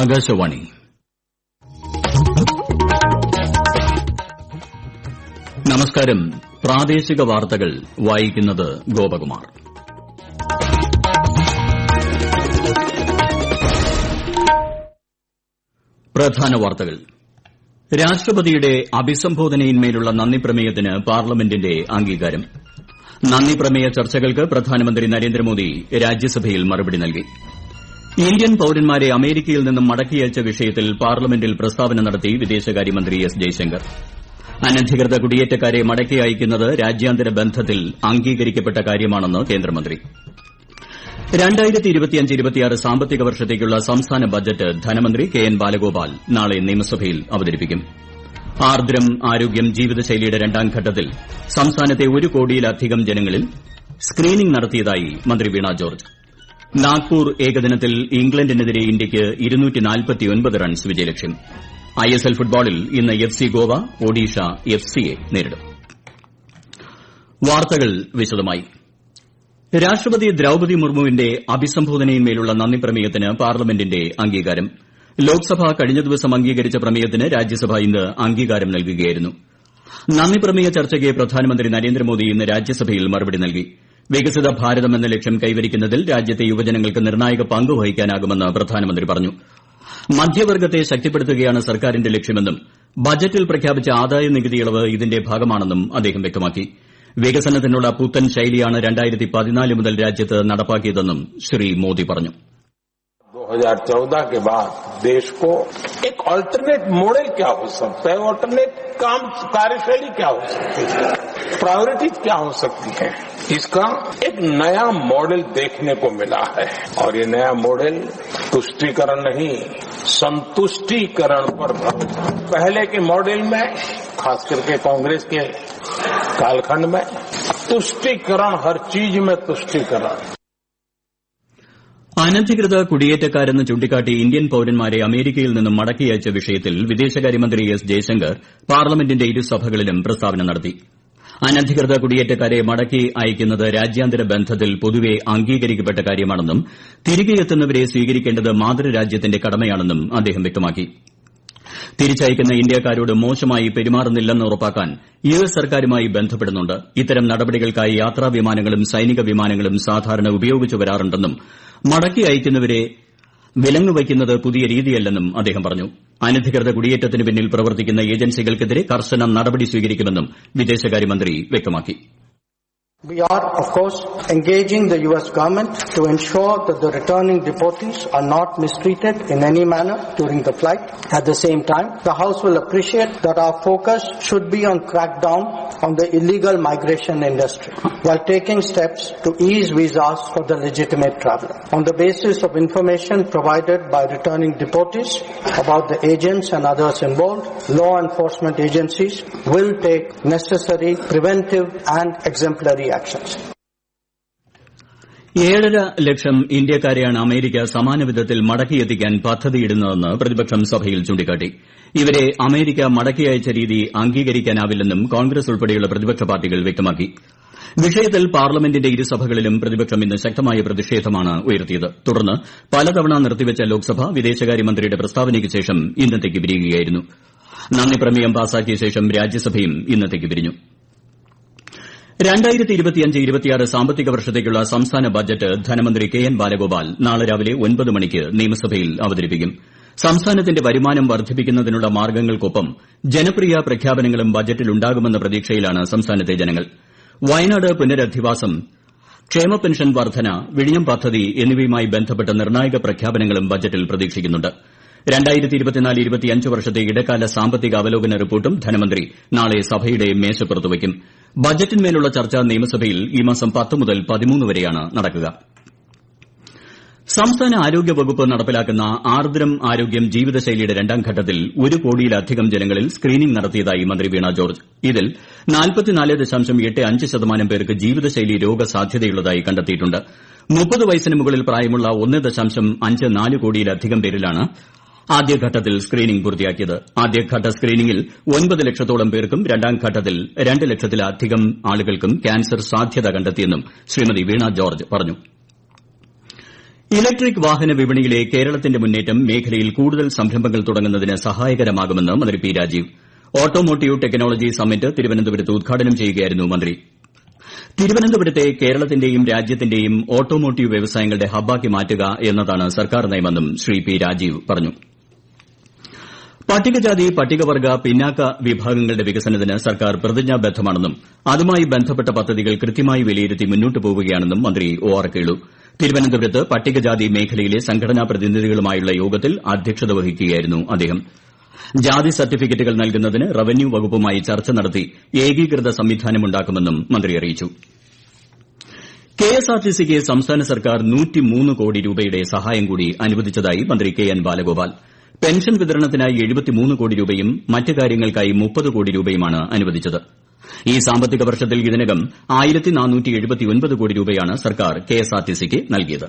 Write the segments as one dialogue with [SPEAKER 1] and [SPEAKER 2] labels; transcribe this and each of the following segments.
[SPEAKER 1] ആകാശവാണി നമസ്കാരം പ്രാദേശിക വാർത്തകൾ വായിക്കുന്നത് ഗോപകുമാർ പ്രധാന വാർത്തകൾ രാഷ്ട്രപതിയുടെ അഭിസംബോധനയിന്മേലുള്ള നന്ദി പ്രമേയത്തിന് പാർലമെന്റിന്റെ അംഗീകാരം നന്ദി പ്രമേയ ചർച്ചകൾക്ക് പ്രധാനമന്ത്രി നരേന്ദ്രമോദി രാജ്യസഭയിൽ മറുപടി നൽകി ഇന്ത്യൻ പൌരന്മാരെ അമേരിക്കയിൽ നിന്നും മടക്കിയയച്ച വിഷയത്തിൽ പാർലമെന്റിൽ പ്രസ്താവന നടത്തി വിദേശകാര്യമന്ത്രി എസ് ജയശങ്കർ അനധികൃത കുടിയേറ്റക്കാരെ മടക്കി അയക്കുന്നത് രാജ്യാന്തര ബന്ധത്തിൽ അംഗീകരിക്കപ്പെട്ട കാര്യമാണെന്ന് കേന്ദ്രമന്ത്രി സാമ്പത്തിക വർഷത്തേക്കുള്ള സംസ്ഥാന ബജറ്റ് ധനമന്ത്രി കെ എൻ ബാലഗോപാൽ നാളെ നിയമസഭയിൽ അവതരിപ്പിക്കും ആർദ്രം ആരോഗ്യം ജീവിതശൈലിയുടെ രണ്ടാം ഘട്ടത്തിൽ സംസ്ഥാനത്തെ ഒരു കോടിയിലധികം ജനങ്ങളിൽ സ്ക്രീനിംഗ് നടത്തിയതായി മന്ത്രി വീണ ജോർജ് നാഗ്പൂർ ഏകദിനത്തിൽ ഇംഗ്ലണ്ടിനെതിരെ ഇന്ത്യയ്ക്ക് റൺസ് വിജയലക്ഷ്യം ഐഎസ്എൽ ഫുട്ബോളിൽ ഇന്ന് എഫ്സി ഗോവ ഒഡീഷ സിയെ നേരിടും വാർത്തകൾ വിശദമായി രാഷ്ട്രപതി ദ്രൌപതി മുർമുവിന്റെ അഭിസംബോധനയിന്മേലുള്ള നന്ദി പ്രമേയത്തിന് പാർലമെന്റിന്റെ അംഗീകാരം ലോക്സഭ കഴിഞ്ഞ ദിവസം അംഗീകരിച്ച പ്രമേയത്തിന് രാജ്യസഭ ഇന്ന് അംഗീകാരം നൽകുകയായിരുന്നു നന്ദി പ്രമേയ ചർച്ചയ്ക്ക് പ്രധാനമന്ത്രി നരേന്ദ്രമോദി ഇന്ന് രാജ്യസഭയിൽ മറുപടി നൽകി വികസിത ഭാരതം എന്ന ലക്ഷ്യം കൈവരിക്കുന്നതിൽ രാജ്യത്തെ യുവജനങ്ങൾക്ക് നിർണ്ണായക പങ്ക് വഹിക്കാനാകുമെന്ന് പ്രധാനമന്ത്രി പറഞ്ഞു മധ്യവർഗ്ഗത്തെ ശക്തിപ്പെടുത്തുകയാണ് സർക്കാരിന്റെ ലക്ഷ്യമെന്നും ബജറ്റിൽ പ്രഖ്യാപിച്ച ആദായ നികുതി ഇളവ് ഇതിന്റെ ഭാഗമാണെന്നും അദ്ദേഹം വ്യക്തമാക്കി വികസനത്തിനുള്ള പുത്തൻ ശൈലിയാണ് മുതൽ രാജ്യത്ത് നടപ്പാക്കിയതെന്നും ശ്രീ മോദി പറഞ്ഞു
[SPEAKER 2] देश को एक अल्टरनेट मॉडल क्या हो सकता है अल्टरनेट काम कार्यशैली क्या हो सकती है प्रायोरिटीज क्या हो सकती है इसका एक नया मॉडल देखने को मिला है और ये नया मॉडल तुष्टिकरण नहीं संतुष्टिकरण पर पहले के मॉडल में खास करके कांग्रेस के कालखंड में तुष्टिकरण हर चीज में तुष्टिकरण
[SPEAKER 1] അനധികൃത കുടിയേറ്റക്കാരെന്ന് ചൂണ്ടിക്കാട്ടി ഇന്ത്യൻ പൌരന്മാരെ അമേരിക്കയിൽ നിന്നും മടക്കി അയച്ച വിഷയത്തിൽ വിദേശകാര്യമന്ത്രി എസ് ജയശങ്കർ പാർലമെന്റിന്റെ ഇരുസഭകളിലും പ്രസ്താവന നടത്തി അനധികൃത കുടിയേറ്റക്കാരെ മടക്കി അയക്കുന്നത് രാജ്യാന്തര ബന്ധത്തിൽ പൊതുവെ അംഗീകരിക്കപ്പെട്ട കാര്യമാണെന്നും തിരികെയെത്തുന്നവരെ സ്വീകരിക്കേണ്ടത് മാതൃരാജ്യത്തിന്റെ കടമയാണെന്നും അദ്ദേഹം വ്യക്തമാക്കി തിരിച്ചയക്കുന്ന ഇന്ത്യക്കാരോട് മോശമായി പെരുമാറുന്നില്ലെന്ന് ഉറപ്പാക്കാൻ യു എസ് സർക്കാരുമായി ബന്ധപ്പെടുന്നുണ്ട് ഇത്തരം നടപടികൾക്കായി യാത്രാ വിമാനങ്ങളും സൈനിക വിമാനങ്ങളും സാധാരണ ഉപയോഗിച്ചു വരാറുണ്ടെന്നും മടക്കി അയക്കുന്നവരെ വിലങ്ങുവയ്ക്കുന്നത് പുതിയ രീതിയല്ലെന്നും അദ്ദേഹം പറഞ്ഞു അനധികൃത കുടിയേറ്റത്തിന് പിന്നിൽ പ്രവർത്തിക്കുന്ന ഏജൻസികൾക്കെതിരെ കർശന നടപടി സ്വീകരിക്കുമെന്നും വിദേശകാര്യമന്ത്രി വ്യക്തമാക്കി
[SPEAKER 3] We are, of course, engaging the US government to ensure that the returning deportees are not mistreated in any manner during the flight. At the same time, the House will appreciate that our focus should be on crackdown on the illegal migration industry while taking steps to ease visas for the legitimate traveler. On the basis of information provided by returning deportees about the agents and others involved, law enforcement agencies will take necessary preventive and exemplary reactions.
[SPEAKER 1] ഏഴര ലക്ഷം ഇന്ത്യക്കാരെയാണ് America സമാനവിധത്തിൽ മടക്കിയെത്തിക്കാൻ പദ്ധതിയിടുന്നതെന്ന് പ്രതിപക്ഷം സഭയിൽ ചൂണ്ടിക്കാട്ടി ഇവരെ America മടക്കി അയച്ച രീതി അംഗീകരിക്കാനാവില്ലെന്നും കോൺഗ്രസ് ഉൾപ്പെടെയുള്ള പ്രതിപക്ഷ പാർട്ടികൾ വ്യക്തമാക്കി വിഷയത്തിൽ പാർലമെന്റിന്റെ ഇരുസഭകളിലും പ്രതിപക്ഷം ഇന്ന് ശക്തമായ പ്രതിഷേധമാണ് ഉയർത്തിയത് തുടർന്ന് പലതവണ നിർത്തിവച്ച ലോക്സഭ വിദേശകാര്യമന്ത്രിയുടെ പ്രസ്താവനയ്ക്ക് ശേഷം ഇന്നത്തേക്ക് പിരിയുകയായിരുന്നു നന്ദി പ്രമേയം പാസാക്കിയ ശേഷം രാജ്യസഭയും ഇന്നത്തേക്ക് പിരിഞ്ഞു സാമ്പത്തിക വർഷത്തേക്കുള്ള സംസ്ഥാന ബജറ്റ് ധനമന്ത്രി കെ എൻ ബാലഗോപാൽ നാളെ രാവിലെ ഒൻപത് മണിക്ക് നിയമസഭയിൽ അവതരിപ്പിക്കും സംസ്ഥാനത്തിന്റെ വരുമാനം വർദ്ധിപ്പിക്കുന്നതിനുള്ള മാർഗ്ഗങ്ങൾക്കൊപ്പം ജനപ്രിയ പ്രഖ്യാപനങ്ങളും ബജറ്റിലുണ്ടാകുമെന്ന പ്രതീക്ഷയിലാണ് സംസ്ഥാനത്തെ ജനങ്ങൾ വയനാട് പുനരധിവാസം ക്ഷേമ പെൻഷൻ വർദ്ധന വിഴിഞ്ഞം പദ്ധതി എന്നിവയുമായി ബന്ധപ്പെട്ട നിർണായക പ്രഖ്യാപനങ്ങളും ബജറ്റിൽ പ്രതീക്ഷിക്കുന്നു ് വർഷത്തെ ഇടക്കാല സാമ്പത്തിക അവലോകന റിപ്പോർട്ടും ധനമന്ത്രി നാളെ സഭയുടെ മേശപ്പുറത്ത് വയ്ക്കും ബജറ്റിന്മേലുള്ള ചർച്ച നിയമസഭയിൽ ഈ മാസം പത്ത് മുതൽ പതിമൂന്ന് വരെയാണ് നടക്കുക സംസ്ഥാന ആരോഗ്യ വകുപ്പ് നടപ്പിലാക്കുന്ന ആർദ്രം ആരോഗ്യം ജീവിതശൈലിയുടെ രണ്ടാം ഘട്ടത്തിൽ ഒരു കോടിയിലധികം ജനങ്ങളിൽ സ്ക്രീനിംഗ് നടത്തിയതായി മന്ത്രി വീണ ജോർജ് ഇതിൽ ശതമാനം പേർക്ക് ജീവിതശൈലി രോഗ സാധ്യതയുള്ളതായി മുപ്പത് വയസ്സിന് മുകളിൽ പ്രായമുള്ള കോടിയിലധികം പേരിലാണ് ആദ്യഘട്ടത്തിൽ സ്ക്രീനിംഗ് പൂർത്തിയാക്കിയത് ആദ്യഘട്ട സ്ക്രീനിംഗിൽ ഒൻപത് ലക്ഷത്തോളം പേർക്കും രണ്ടാം ഘട്ടത്തിൽ രണ്ട് ലക്ഷത്തിലധികം ആളുകൾക്കും കാൻസർ സാധ്യത കണ്ടെത്തിയെന്നും ശ്രീമതി വീണ ജോർജ് പറഞ്ഞു ഇലക്ട്രിക് വാഹന വിപണിയിലെ കേരളത്തിന്റെ മുന്നേറ്റം മേഖലയിൽ കൂടുതൽ സംരംഭങ്ങൾ തുടങ്ങുന്നതിന് സഹായകരമാകുമെന്ന് മന്ത്രി P Rajeev automotive technology summit തിരുവനന്തപുരത്ത് ഉദ്ഘാടനം ചെയ്യുകയായിരുന്നു മന്ത്രി തിരുവനന്തപുരത്തെ കേരളത്തിന്റെയും രാജ്യത്തിന്റെയും ഓട്ടോമോട്ടീവ് വ്യവസായങ്ങളുടെ ഹബ്ബാക്കി മാറ്റുക എന്നതാണ് സർക്കാർ നയമെന്നും ശ്രീ പി രാജീവ് പറഞ്ഞു പട്ടികജാതി പട്ടികവർഗ പിന്നാക്ക വിഭാഗങ്ങളുടെ വികസനത്തിന് സർക്കാർ പ്രതിജ്ഞാബദ്ധമാണെന്നും അതുമായി ബന്ധപ്പെട്ട പദ്ധതികൾ കൃത്യമായി വിലയിരുത്തി മുന്നോട്ടു പോവുകയാണെന്നും മന്ത്രി ഒ ആർ കേളു തിരുവനന്തപുരത്ത് പട്ടികജാതി മേഖലയിലെ സംഘടനാ പ്രതിനിധികളുമായുള്ള യോഗത്തിൽ അധ്യക്ഷത വഹിക്കുകയായിരുന്നു അദ്ദേഹം ജാതി സർട്ടിഫിക്കറ്റുകൾ നൽകുന്നതിന് റവന്യൂ വകുപ്പുമായി ചർച്ച നടത്തി ഏകീകൃത സംവിധാനം ഉണ്ടാക്കുമെന്നും മന്ത്രി അറിയിച്ചു കെഎസ്ആർടിസിക്ക് സംസ്ഥാന സർക്കാർ കോടി രൂപയുടെ സഹായം കൂടി അനുവദിച്ചതായി മന്ത്രി കെ എൻ ബാലഗോപാൽ പെൻഷൻ വിതരണത്തിനായി കോടി രൂപയും മറ്റ് കാര്യങ്ങൾക്കായി കോടി രൂപയുമാണ് അനുവദിച്ചത് ഈ സാമ്പത്തിക വർഷത്തിൽ ഇതിനകം കോടി രൂപയാണ് സർക്കാർ കെഎസ്ആർടിസിക്ക് നൽകിയത്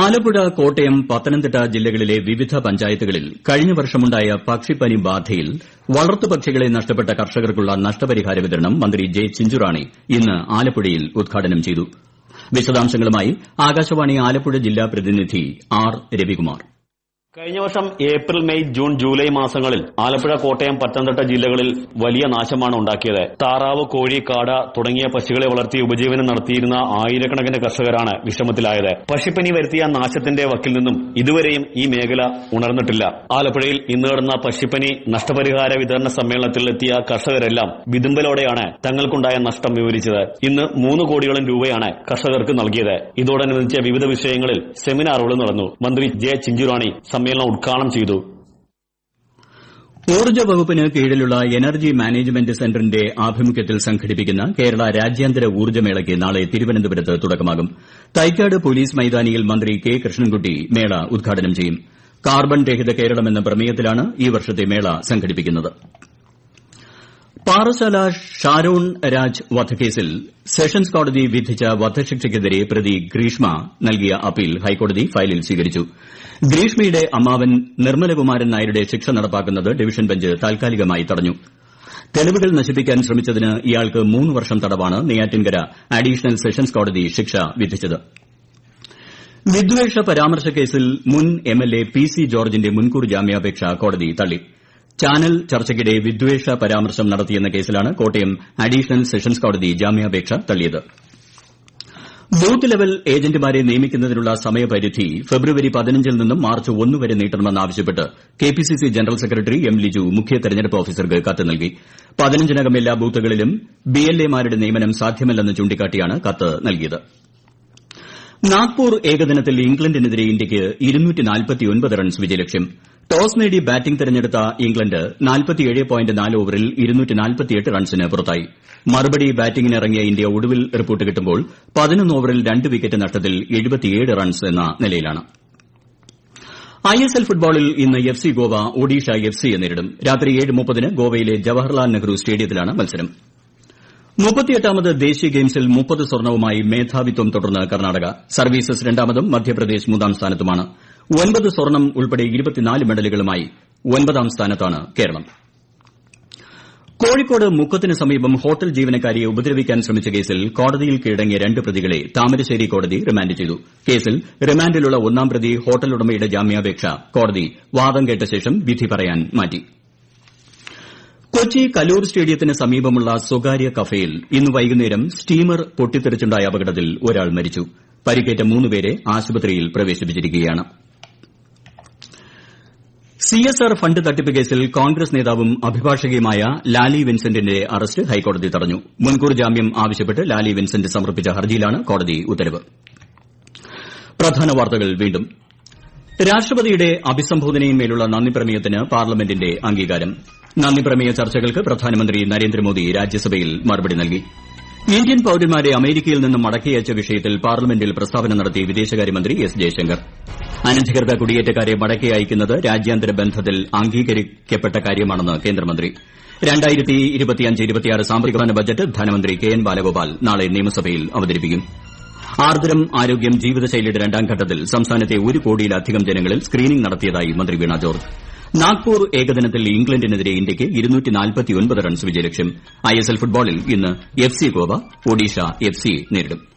[SPEAKER 1] ആലപ്പുഴ കോട്ടയം പത്തനംതിട്ട ജില്ലകളിലെ വിവിധ പഞ്ചായത്തുകളിൽ കഴിഞ്ഞ വർഷമുണ്ടായ പക്ഷിപ്പനി ബാധയിൽ വളർത്തുപക്ഷികളെ നഷ്ടപ്പെട്ട കർഷകർക്കുള്ള നഷ്ടപരിഹാര വിതരണം മന്ത്രി ജെ ചിഞ്ചുറാണി ഇന്ന് ആലപ്പുഴയിൽ ഉദ്ഘാടനം ചെയ്തു വിശദാംശങ്ങളുമായി ആകാശവാണി ആലപ്പുഴ ജില്ലാ പ്രതിനിധി ആർ രവികുമാർ
[SPEAKER 4] കഴിഞ്ഞ വർഷം ഏപ്രിൽ മെയ് ജൂൺ ജൂലൈ മാസങ്ങളിൽ ആലപ്പുഴ കോട്ടയം പത്തനംതിട്ട ജില്ലകളിൽ വലിയ നാശമാണ് ഉണ്ടാക്കിയത് താറാവ് കോഴി കാട തുടങ്ങിയ പശുക്കളെ വളർത്തി ഉപജീവനം നടത്തിയിരുന്ന ആയിരക്കണക്കിന് കർഷകരാണ് വിഷമത്തിലായത് പശുപ്പനി വരുത്തിയ നാശത്തിന്റെ വക്കിൽ നിന്നും ഇതുവരെയും ഈ മേഖല ഉണർന്നിട്ടില്ല ആലപ്പുഴയിൽ ഇന്ന് നടന്ന പശുപ്പനി നഷ്ടപരിഹാര വിതരണ സമ്മേളനത്തിൽ എത്തിയ കർഷകരെല്ലാം വിതുമ്പലോടെയാണ് തങ്ങൾക്കുണ്ടായ നഷ്ടം വിവരിച്ചത് ഇന്ന് മൂന്ന് കോടിയോളം രൂപയാണ് കർഷകർക്ക് നൽകിയത് ഇതോടനുബന്ധിച്ച വിവിധ വിഷയങ്ങളിൽ സെമിനാറുകൾ നടന്നു മന്ത്രി ജെ ചിഞ്ചുറാണി സമ്മേളനം സമ്മേളനം ഉദ്ഘാടനം ചെയ്തു
[SPEAKER 1] ഊർജ്ജ വകുപ്പിന് കീഴിലുള്ള എനർജി മാനേജ്മെന്റ് സെന്ററിന്റെ ആഭിമുഖ്യത്തിൽ സംഘടിപ്പിക്കുന്ന കേരള രാജ്യാന്തര ഊർജ്ജമേളയ്ക്ക് നാളെ തിരുവനന്തപുരത്ത് തുടക്കമാകും തൈക്കാട് പോലീസ് മൈതാനിയിൽ മന്ത്രി കെ കൃഷ്ണൻകുട്ടി മേള ഉദ്ഘാടനം ചെയ്യും കാർബൺ രഹിത കേരളം എന്ന പ്രമേയത്തിലാണ് ഈ വർഷത്തെ മേള സംഘടിപ്പിക്കുന്നത് പാറശാല ഷാരോൺ രാജ് വധക്കേസിൽ സെഷൻസ് കോടതി വിധിച്ച വധശിക്ഷയ്ക്കെതിരെ പ്രതി ഗ്രീഷ്മ നൽകിയ അപ്പീൽ ഹൈക്കോടതി ഫയലിൽ സ്വീകരിച്ചു ഗ്രീഷ്മയുടെ അമ്മാവൻ നിർമ്മലകുമാരൻ നായരുടെ ശിക്ഷ നടപ്പാക്കുന്നത് ഡിവിഷൻ ബെഞ്ച് താൽക്കാലികമായി തടഞ്ഞു തെളിവുകൾ നശിപ്പിക്കാൻ ശ്രമിച്ചതിന് ഇയാൾക്ക് മൂന്ന് വർഷം തടവാണ് നെയ്യാറ്റിൻകര അഡീഷണൽ സെഷൻസ് കോടതി ശിക്ഷ വിധിച്ചത് വിദ്വേഷ പരാമർശ കേസിൽ മുൻ എംഎൽഎ പി സി ജോർജിന്റെ മുൻകൂർ ജാമ്യാപേക്ഷ കോടതി തള്ളി ചാനൽ ചർച്ചയ്ക്കിടെ വിദ്വേഷ പരാമർശം നടത്തിയെന്ന കേസിലാണ് കോട്ടയം അഡീഷണൽ സെഷൻസ് കോടതി ജാമ്യാപേക്ഷ തള്ളിയത് ബൂത്ത് ലെവൽ ഏജന്റുമാരെ നിയമിക്കുന്നതിനുള്ള സമയപരിധി ഫെബ്രുവരി പതിനഞ്ചിൽ നിന്നും മാർച്ച് ഒന്ന് വരെ C KPCC general secretary M Liju മുഖ്യ തെരഞ്ഞെടുപ്പ് ഓഫീസർക്ക് കത്ത് നൽകി പതിനഞ്ചിനകം എല്ലാ ബൂത്തുകളിലും ബിഎൽഎമാരുടെ നിയമനം സാധ്യമല്ലെന്ന് ചൂണ്ടിക്കാട്ടിയാണ് കത്ത് നൽകിയത് നാഗ്പൂർ ഏകദിനത്തിൽ ഇംഗ്ലണ്ടിനെതിരെ ഇന്ത്യയ്ക്ക് റൺസ് വിജയലക്ഷ്യം ടോസ് നേടി ബാറ്റിംഗ് തെരഞ്ഞെടുത്ത ഇംഗ്ലണ്ട് ഓവറിൽ റൺസിന് പുറത്തായി മറുപടി ബാറ്റിംഗിനിറങ്ങിയ ഇന്ത്യ ഒടുവിൽ റിപ്പോർട്ട് കിട്ടുമ്പോൾ ഓവറിൽ രണ്ട് വിക്കറ്റ് നഷ്ടത്തിൽ റൺസ് എന്ന നിലയിലാണ് ഐ എസ് എൽ ഫുട്ബോളിൽ ഇന്ന് F C Goa Odisha F സിയെ നേരിടും രാത്രി ന് ഗോവയിലെ ജവഹർലാൽ നെഹ്റു സ്റ്റേഡിയത്തിലാണ് മത്സരം മുപ്പത്തിയെട്ടാമത് ദേശീയ ഗെയിംസിൽ മുപ്പത് സ്വർണ്ണവുമായി മേധാവിത്വം തുടർന്ന് കർണാടക സർവീസസ് രണ്ടാമതും മധ്യപ്രദേശ് മൂന്നാം സ്ഥാനത്തുമാണ് ഒൻപത് സ്വർണം ഉൾപ്പെടെ മെഡലുകളുമായി ഒൻപതാം സ്ഥാനത്താണ് കേരളം കോഴിക്കോട് മുക്കത്തിന് സമീപം ഹോട്ടൽ ജീവനക്കാരിയെ ഉപദ്രവിക്കാൻ ശ്രമിച്ച കേസിൽ കോടതിയിൽ കീഴടങ്ങിയ രണ്ട് പ്രതികളെ താമരശ്ശേരി കോടതി റിമാൻഡ് ചെയ്തു കേസിൽ റിമാൻഡിലുള്ള ഒന്നാം പ്രതി ഹോട്ടൽ ഉടമയുടെ ജാമ്യാപേക്ഷ കോടതി വാദം കേട്ട ശേഷം വിധി പറയാൻ മാറ്റി കൊച്ചി കലൂർ സ്റ്റേഡിയത്തിന് സമീപമുള്ള സ്വകാര്യ കഫേയിൽ ഇന്ന് വൈകുന്നേരം സ്റ്റീമർ പൊട്ടിത്തെറിച്ചുണ്ടായ അപകടത്തിൽ ഒരാൾ മരിച്ചു പരിക്കേറ്റ മൂന്നുപേരെ ആശുപത്രിയിൽ പ്രവേശിപ്പിച്ചിരിക്കുകയാണ് സിഎസ്ആർ ഫണ്ട് തട്ടിപ്പ് കേസിൽ കോൺഗ്രസ് നേതാവും അഭിഭാഷകയുമായ ലാലി വിൻസെന്റിന്റെ അറസ്റ്റ് ഹൈക്കോടതി തടഞ്ഞു മുൻകൂർ ജാമ്യം ആവശ്യപ്പെട്ട് ലാലി വിൻസെന്റ് സമർപ്പിച്ച ഹർജിയിലാണ് കോടതി ഉത്തരവ് രാഷ്ട്രപതിയുടെ അഭിസംബോധനയിന്മേലുള്ള നന്ദി പ്രമേയത്തിന് പാർലമെന്റിന്റെ അംഗീകാരം നന്ദി പ്രമേയ ചർച്ചകൾക്ക് പ്രധാനമന്ത്രി നരേന്ദ്രമോദി രാജ്യസഭയിൽ മറുപടി നൽകി ഇന്ത്യൻ പൌരന്മാരെ അമേരിക്കയിൽ നിന്നും മടക്കിഅയച്ച വിഷയത്തിൽ പാർലമെന്റിൽ പ്രസ്താവന നടത്തി വിദേശകാര്യമന്ത്രി എസ് ജയശങ്കർ അനധികൃത കുടിയേറ്റക്കാരെ മടക്കി അയക്കുന്നത് രാജ്യാന്തര ബന്ധത്തിൽ അംഗീകരിക്കപ്പെട്ട കാര്യമാണെന്ന് കേന്ദ്രമന്ത്രി സാമ്പത്തികവർഷ ബജറ്റ് ധനമന്ത്രി കെ എൻ ബാലഗോപാൽ നാളെ നിയമസഭയിൽ അവതരിപ്പിക്കും ആർദ്രം ആരോഗ്യം ജീവിതശൈലിയുടെ രണ്ടാം ഘട്ടത്തിൽ സംസ്ഥാനത്തെ ഒരു കോടിയിലധികം ജനങ്ങളിൽ സ്ക്രീനിംഗ് നടത്തിയതായി മന്ത്രി വീണ ജോർജ് നാഗ്പൂർ ഏകദിനത്തിൽ ഇംഗ്ലണ്ടിനെതിരെ ഇന്ത്യയ്ക്ക് റൺസ് വിജയലക്ഷ്യം ഐഎസ്എൽ ഫുട്ബോളിൽ ഇന്ന് എഫ്സി ഗോവ ഒഡീഷ സിയെ നേരിടും